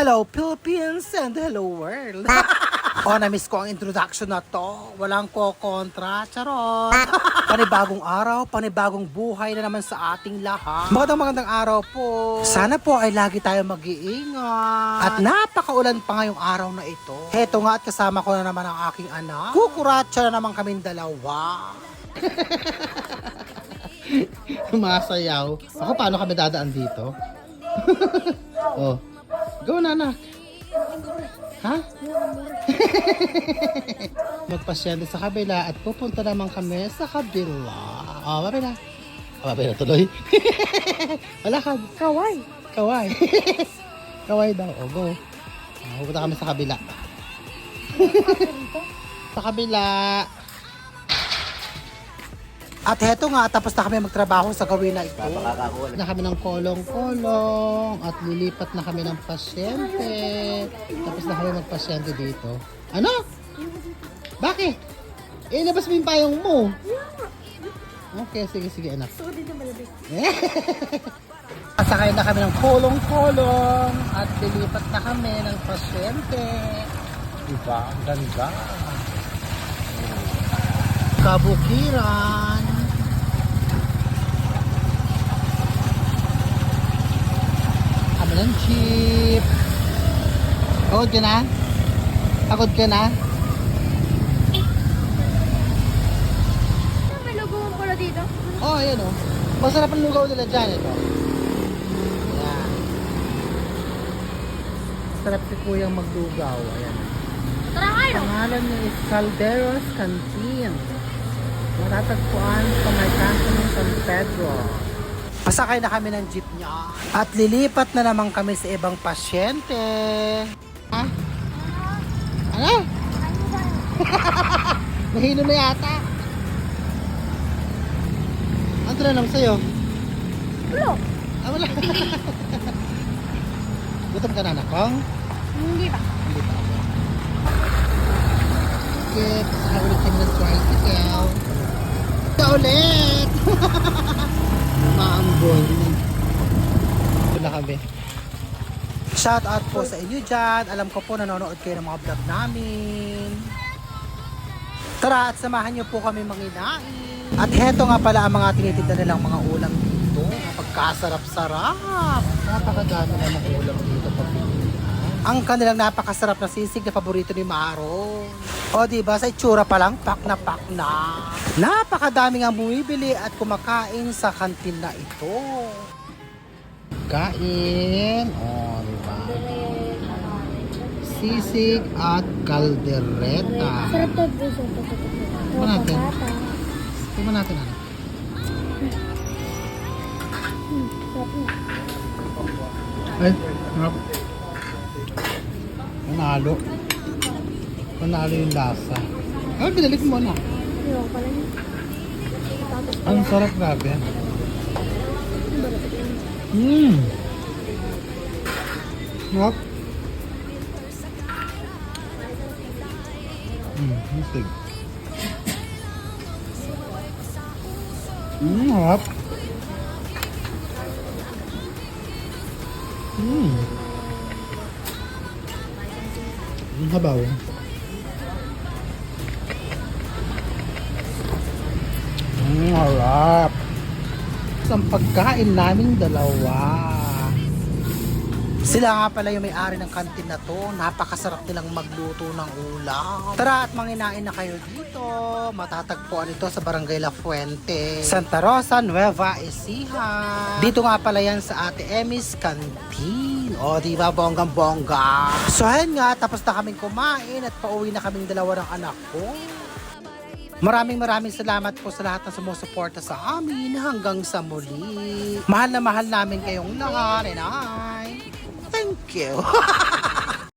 Hello Philippines and hello world. oh, na-miss ko ang introduction na to. Walang ko kontra, charot. panibagong araw, panibagong buhay na naman sa ating lahat. Magandang magandang araw po. Sana po ay lagi tayo mag-iingat. At napakaulan pa ngayong araw na ito. Heto nga at kasama ko na naman ang aking anak. Kukuratsa na naman kaming dalawa. Masayaw. Ako, paano kami dadaan dito? oh. Go na, anak. Ha? Magpasyente sa kabila at pupunta naman kami sa kabila. Oh, babay na. Oh, babay na tuloy. Wala ka. Kaway. Kaway. Kaway daw. O, go. Oh, pupunta kami sa kabila. sa kabila. At heto nga, tapos na kami magtrabaho sa gawin na ito. na kami ng kolong-kolong at lilipat na kami ng pasyente. Tapos na kami magpasyente dito. Ano? Bakit? Eh, labas mo yung payong mo. Okay, sige, sige, anak. Ko dito malabig. Sakay na kami ng kolong-kolong at lilipat na kami ng pasyente. Diba? Ang ganda. Kabukiran. Kami ng jeep. Pagod ka na? Pagod ka na? May mo pala dito. Oh, ayan oh. Masarap ang lugaw nila dyan, ito. Ayan. Sarap si kuyang maglugaw. Ayan. Tara kayo. Pangalan niya is Calderos Canteen. Matatagpuan sa may kanto ng San Pedro. Pasakay na kami ng jeep niya. At lilipat na naman kami sa ibang pasyente. Ha? Ano? Nahino na yata. Ano tinanong sa'yo? Ulo. Ah, wala. Gutom ka na, nakong? Hindi ba? Hindi pa ako. Skip, hawalik kami ng tricycle. Ito ulit! Maambol. Ito na kami. Shout out po sa inyo dyan. Alam ko po nanonood kayo ng mga vlog namin. Tara at samahan niyo po kami manginain. At heto nga pala ang mga tinitinda nilang mga ulam dito. Pagkasarap-sarap. Napakadami na mga ulam dito pagpilihan. Ang kanilang napakasarap na sisig na paborito ni Maron. O di ba sa itsura pa lang, pak na pak na. Napakadami nga bumibili at kumakain sa kantin na ito. Kain. O, di ba? Sisig at kaldereta. Sarap to. Tingnan natin. Tingnan natin ano. Ay, harap. Panalo. Panalo yung lasa. Ay, binalik mo na. Ko pala yun. Ang sarap grabe. Mmm. Sarap. Mmm, misig. Mmm, sarap. Mmm. Ang habaw. Mmm, harap. Ang pagkain naming dalawa. Sila nga pala yung may-ari ng kantin na to. Napakasarap nilang magluto ng ulam. Tara at manginain na kayo dito. Matatagpuan ito sa Barangay La Fuente, Santa Rosa, Nueva Ecija. Dito nga pala yan sa Ate Emmy's Canteen. O, di ba bonggang bongga? So, ayun nga, tapos na kaming kumain at pauwi na kaming dalawa ng anak ko. Maraming maraming salamat po sa lahat ng sumusuporta sa amin hanggang sa muli. Mahal na mahal namin kayong lahat, and I thank you.